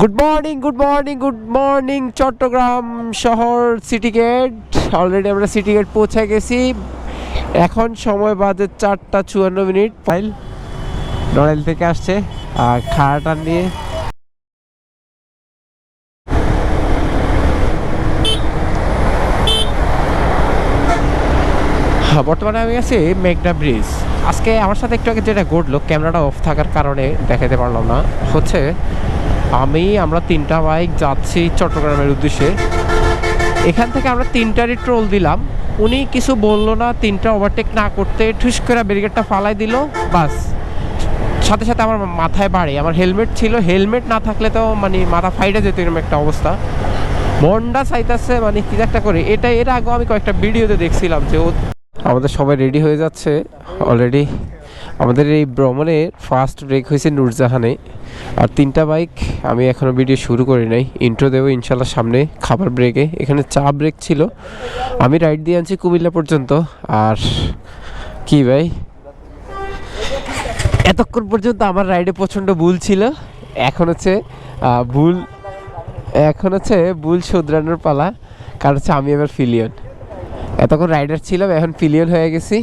Good morning good morning good morning Chittagong শহর city gate already আমরা city gate পৌঁছে গেছি। এখন সময় বাজে চারটা চুয়ান্ন মিনিট। ফাইল নড়াইল থেকে আসছে। আর খাড়াটা নিয়ে হ্যাঁ, বর্তমানে আমি আছি মেঘনা ব্রিজ। আজকে আমার সাথে একটু আগে যেটা ঘটলো ক্যামেরাটা অফ থাকার কারণে দেখাতে পারলাম না। হচ্ছে আমি, আমরা তিনটা বাইক যাচ্ছি চট্টগ্রামের উদ্দেশ্যে। এখান থেকে আমরা তিনটারই ট্রোল দিলাম। উনি কিছু বলল না, তিনটা ওভারটেক না করতে ঠুস করে ব্যারিকেডটা ফালাই দিল, বাস। সাথে সাথে আমার মাথায় বাড়ে, আমার হেলমেট ছিল। হেলমেট না থাকলে তো মানে মাথা ফাইটে যেত এরকম একটা অবস্থা। মন্ডা চাইতেছে মানে কি একটা করে। এটা এর আগেও আমি কয়েকটা ভিডিওতে দেখছিলাম যে আমাদের সবাই রেডি হয়ে যাচ্ছে। অলরেডি আমাদের এই ভ্রমণের ফার্স্ট ব্রেক হয়েছে নূরজাহানে। আর তিনটা বাইক আমি এখনও ভিডিও শুরু করি নাই। ইন্ট্রো দেবো ইনশাল্লাহ সামনে খাবার ব্রেকে এখানে চা ব্রেক ছিল। আমি রাইড দিয়ে আনছি কুমিল্লা পর্যন্ত। আর কি ভাই? এতক্ষণ পর্যন্ত আমার রাইডে প্রচণ্ড ভুল ছিল। এখন হচ্ছে ভুল, এখন হচ্ছে ভুল শুধরানোর পালা। কারণ হচ্ছে আমি এবার ফিলিয়ন এতক্ষণ রাইডার ছিলাম, এখন ফিলিয়ন হয়ে গেছি।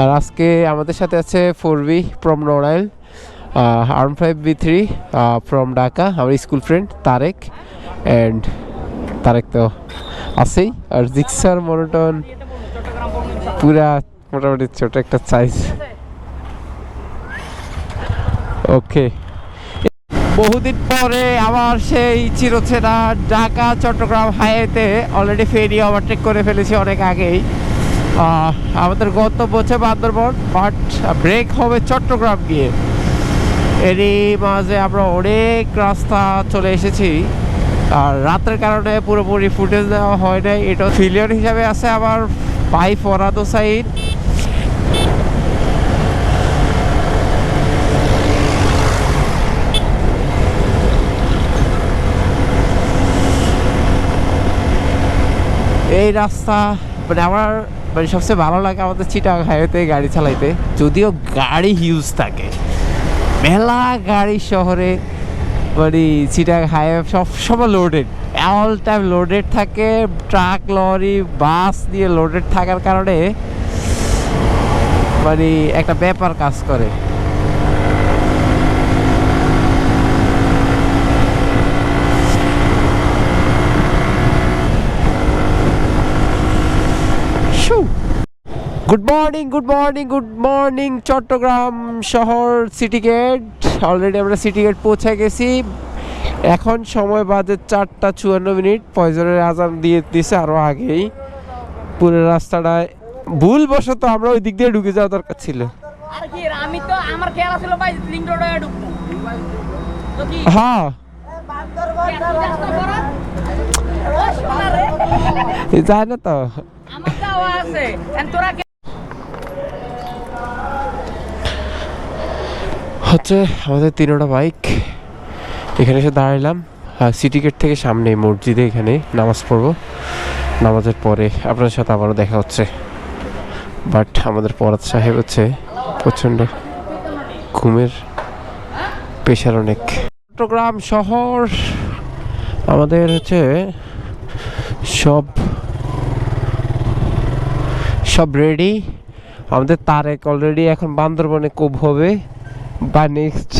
আর আজকে আমাদের সাথে আছে four V from Narail arm five V three from Dhaka আমার school friend Tarek and Tarek তো আছেই। আর জিক্সার মনোটন পুরা মোটামুটি ছোট একটা সাইজ ওকে বহুদিন পরে আবার সেই চিরচেনা ঢাকা চট্টগ্রাম হাইওয়েতে অলরেডি ফেরি ওভারটেক করে ফেলেছি অনেক আগেই। আমাদের গন্তব্য হচ্ছে বান্দরবন বাট ব্রেক হবে চট্টগ্রাম গিয়ে। এরই মাঝে আমরা অনেক রাস্তা চলে এসেছি। আর রাতের কারণে পুরোপুরি ফুটেজ দেওয়া হয় নাই। এটা ফিলিয়ন হিসাবে আছে আমার ভাই ফরাদ সাইড এই রাস্তা মানে আমার মানে সবচেয়ে ভালো লাগে আমাদের চিটাং হাইওয়েতে গাড়ি চালাইতে। যদিও গাড়ি হিউজ থাকে। মেলা গাড়ি শহরে মানে চিটাং হাইওয়ে সব সময় লোডেড অল টাইম লোডেড থাকে ট্রাক লরি বাস দিয়ে লোডেড থাকার কারণে মানে একটা ব্যাপার কাজ করে। Good morning good morning good morning Chittagong শহর সিটি গেট অলরেডি আমরা সিটি গেট পৌঁছে গেছি। এখন সময় বাজে চারটা চুয়ান্ন মিনিট। পয়জনের আজান দিয়ে দিছে আরও আগেই। পুরো রাস্তাটায় ভুলবশত আমরা ওই দিক দিয়ে ঢুকে যাওয়া দরকার ছিল। আমি তো আমার খেয়াল ভাই হ্যাঁ। যায় না তো। আমার আছে And তোরা কে- হচ্ছে আমাদের তিনোটা বাইক। এখানে এসে দাঁড়াইলাম। সিটি গেট থেকে সামনে মসজিদে এখানে নামাজ পড়ব। নামাজের পরে আপনার সাথে আবারও দেখা হচ্ছে। বাট আমাদের পরাত সাহেব হচ্ছে প্রচণ্ড ঘুমের পেশার অনেক। চট্টগ্রাম শহর আমাদের হচ্ছে সব সব রেডি আমাদের তারেক অলরেডি এখন বান্দরবনে কোপ হবে। বা নেক্সট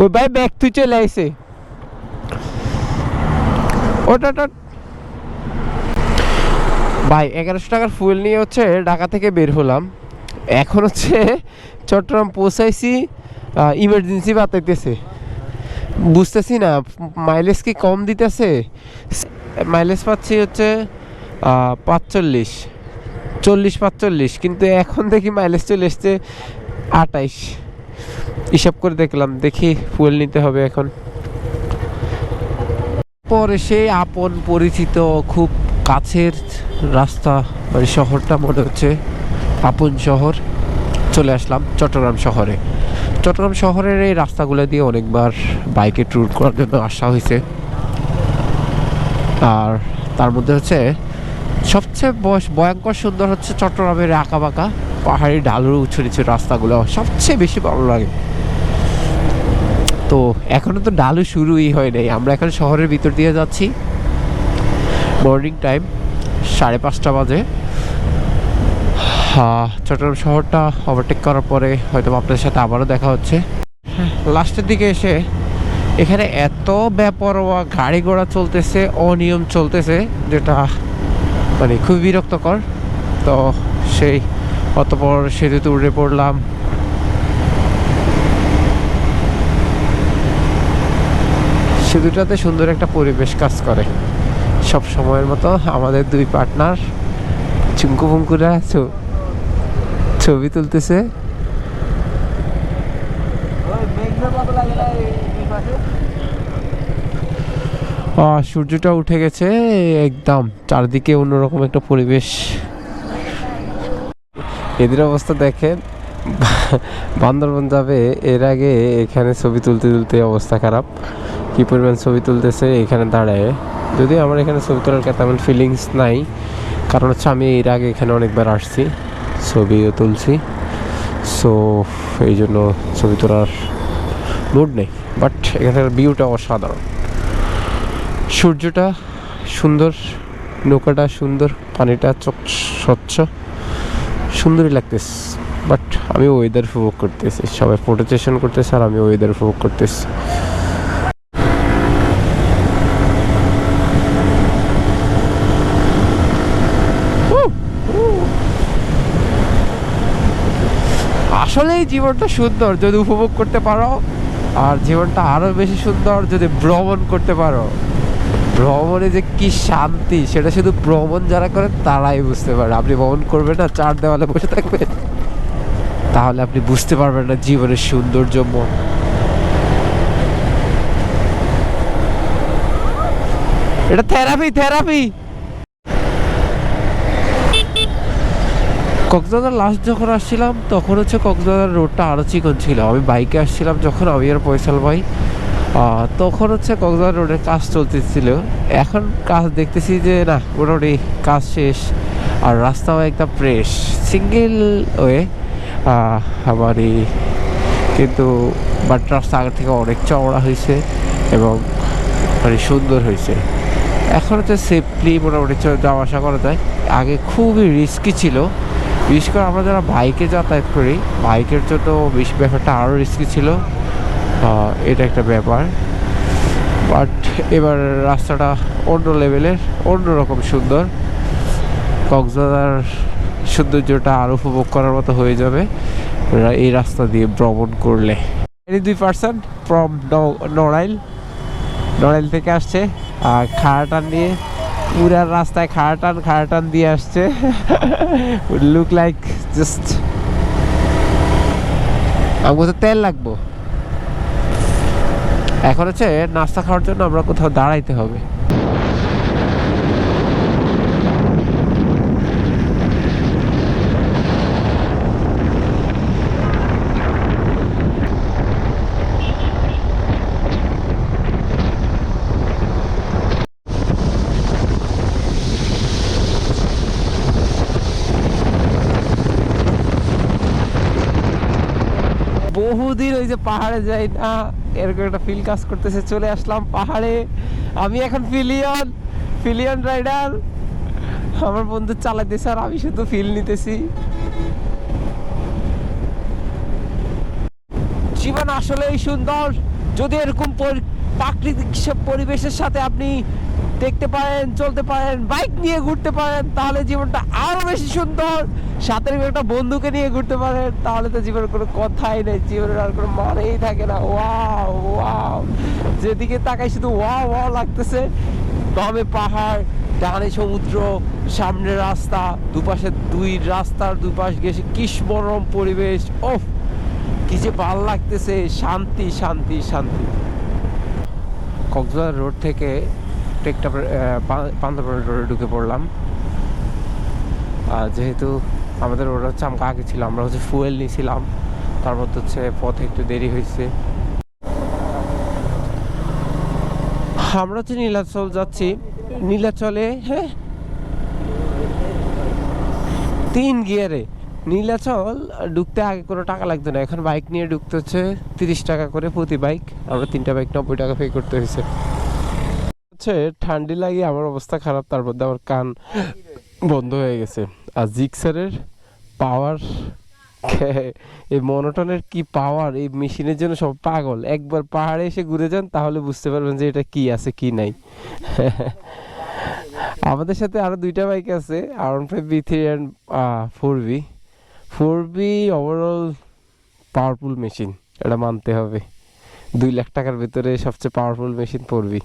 ওই ভাই ব্যাগ তুই চলে আইসে ওটা ভাই এগারোশো টাকার ফুয়েল নিয়ে হচ্ছে ঢাকা থেকে বের হলাম। এখন হচ্ছে চট্টগ্রাম পৌঁছাইছি ইমার্জেন্সি বাতাইতেছে। বুঝতেছি না মাইলেজ কি কম দিতেছে? মাইলেজ পাচ্ছি হচ্ছে পাঁচচল্লিশ। চল্লিশ পাঁচচল্লিশ, কিন্তু এখন দেখি মাইলেজ চলে এসছে আটাইশ। হিসাব করে দেখলাম, দেখি ফুয়েল নিতে হবে এখন। পরে সে আপন পরিচিত খুব কাছের রাস্তা মানে শহরটা মনে হচ্ছে, আপন শহর, চলে আসলাম চট্টগ্রাম শহরে। চট্টগ্রাম শহরের এই রাস্তাগুলো দিয়ে অনেকবার বাইকে ট্যুর করার জন্য আসা হয়েছে। আর তার মধ্যে হচ্ছে সবচেয়ে ভয়ঙ্কর সুন্দর হচ্ছে চট্টগ্রামের আঁকা বাঁকা পাহাড়ি ঢালুর উঁচু নিচু রাস্তাগুলো সবচেয়ে বেশি ভালো লাগে। তো এখনও তো ডালু শুরুই হয় নাই আমরা এখন শহরের ভিতর দিয়ে যাচ্ছি। মর্নিং টাইম সাড়ে পাঁচটা বাজে। হ্যাঁ, চট্টগ্রাম শহরটা ওভারটেক করার পরে হয়তো আপনাদের সাথে আবারও দেখা হচ্ছে। লাস্টের দিকে এসে এখানে এত বেপরোয়া গাড়ি ঘোড়া চলতেছে অনিয়ম চলতেছে যেটা মানে খুব বিরক্তকর। তো সেই অতপর সেতুতে উড়ে পড়লাম। সেতুটাতে সুন্দর একটা পরিবেশ কাজ করে। সব সময়ের মতো আমাদের দুই পার্টনার চুমকু ফুমকুরা ছ- ছবি তুলতেছে। সূর্যটা উঠে গেছে, একদম চারদিকে অন্যরকম একটা পরিবেশ। এদের অবস্থা দেখেন, বান্দরবন যাবে, এর আগে এখানে ছবি তুলতে তুলতে অবস্থা খারাপ। কি পরিমাণ ছবি তুলতেছে এখানে দাঁড়ায়। যদিও আমার এখানে ছবি তোলার তেমন ফিলিংস নাই, কারণ হচ্ছে আমি এর আগে এখানে অনেকবার আসছি, ছবিও তুলছি। সো এই জন্য ছবি তোলার মুড নেই বাট এখানের ভিউটা অসাধারণ। সূর্যটা সুন্দর, নৌকাটা সুন্দর, পানিটা চক, স্বচ্ছ, সুন্দরই লাগতেছে। বাট আমি ওয়েদার উপভোগ করতেছি, সবাই ফটো সেশন করতেছে আর আমি ওয়েদার উপভোগ করতেছি। আসলে এই জীবনটা সুন্দর, যদি উপভোগ করতে পারো। আর জীবনটা আরও বেশি সুন্দর যদি ভ্রমণ করতে পারো। ভ্রমণে যে কি শান্তি, সেটা শুধু ভ্রমণ যারা করে তারাই বুঝতে পারে। আপনি ভ্রমণ করবেন না, চার দেওয়ালে বসে থাকবেন। তাহলে আপনি বুঝতে পারবেন না জীবনের সৌন্দর্য, মন। এটা থেরাপি থেরাপি! কক্সবাজার লাস্ট যখন আসছিলাম, তখন হচ্ছে কক্সবাজার রোডটা আরও চিকন ছিল। আমি বাইকে আসছিলাম যখন, আমি আর পয়সাল ভাই তখন হচ্ছে কক্সবাজার রোডের কাজ চলতেছিল। এখন কাজ দেখতেছি যে, না, মোটামুটি কাজ শেষ আর রাস্তাও একদম ফ্রেশ সিঙ্গেল ওয়ে আমার এই কিন্তু বাট রাস্তা আগের থেকে অনেক চওড়া হয়েছে এবং মানে সুন্দর হয়েছে। এখন হচ্ছে সেফলি মোটামুটি যাওয়া আসা করা যায়। আগে খুবই রিস্কি ছিল। বিশেষ করে আমরা যারা বাইকে যাতায়াত করি বাইকের জন্য বেশি ব্যাপারটা আরও রিস্কি ছিল। এটা একটা ব্যাপার। বাট এবার রাস্তাটা অন্য লেভেলের অন্যরকম সুন্দর। কক্সবাজার সৌন্দর্যটা আরও উপভোগ করার মতো হয়ে যাবে। এই রাস্তা দিয়ে ভ্রমণ করলে। এই দুই পার্সেন্ট ফ্রম নড়াইল নড়াইল থেকে আসছে। আর খাড়া টান নিয়ে পুরা রাস্তায় খাড়া টান খাড়া টান দিয়ে আসছে। লুক লাইক জাস্ট আমাকে তো তেল লাগবো। এখন হচ্ছে নাস্তা খাওয়ার জন্য আমরা কোথাও দাঁড়াইতে হবে। বহুদিন ওই যে পাহাড়ে যাই না, এরকম একটা ফিল কাজ করতেছে, চলে আসলাম পাহাড়ে। আমি এখন ফিলিয়ন ফিলিয়ন রাইডার আমার বন্ধু চালাইতেছে আর আমি শুধু ফিল নিতেছি। জীবন আসলেই সুন্দর। যদি এরকম প্রাকৃতিক পরিবেশের সাথে আপনি দেখতে পারেন, চলতে পারেন, বাইক নিয়ে ঘুরতে পারেন, তাহলে জীবনটা আরও বেশি সুন্দর। সাথে একটা বন্ধুকে নিয়ে ঘুরতে পারেন, তাহলে তো জীবনের কোনো কথাই নেই, জীবনের আর কোনো মানেই থাকে না। Wow wow. যেদিকে তাকাই শুধু ওয়াও ওয়াও লাগতেছে। বামে পাহাড়, ডানে সমুদ্র, সামনে রাস্তা, দুপাশে দুই রাস্তার দুপাশ গেছে কিসমরম পরিবেশ। ওফ, কি যে ভালো লাগতেছে। শান্তি শান্তি শান্তি। কক্সবাজার রোড থেকে টেকটা পান্তাপুর রোডে ঢুকে পড়লাম। যেহেতু আমাদের রোড হচ্ছে আমাকে আগে ছিল, আমরা হচ্ছে ফুয়েল নিয়েছিলাম। তার মধ্যে হচ্ছে পথে একটু দেরি হয়েছে। আমরা হচ্ছে নীলাচল যাচ্ছি। নীলাচলে হ্যাঁ? তিন গিয়ারে। নীলাচল ঢুকতে আগে কোনো টাকা লাগতো না। এখন বাইক নিয়ে ঢুকতে হচ্ছে তিরিশ টাকা করে প্রতি বাইক আমরা তিনটা বাইক নব্বই টাকা পে করতে হয়েছে। হচ্ছে ঠান্ডি লাগে আমার অবস্থা খারাপ, তার মধ্যে আমার কান বন্ধ হয়ে গেছে। আর জিক্সারের পাওয়ার এই মনোটনের কি পাওয়ার এই মেশিনের জন্য সব পাগল। একবার পাহাড়ে এসে ঘুরে যান, তাহলে বুঝতে পারবেন যে এটা কি আছে, কি নাই। আমাদের সাথে আরও দুইটা বাইক আছে আর one five V three and four V four V overall powerful machine এটা মানতে হবে। দুই লাখ টাকার ভিতরে সবচেয়ে পাওয়ারফুল মেশিন ফোর বি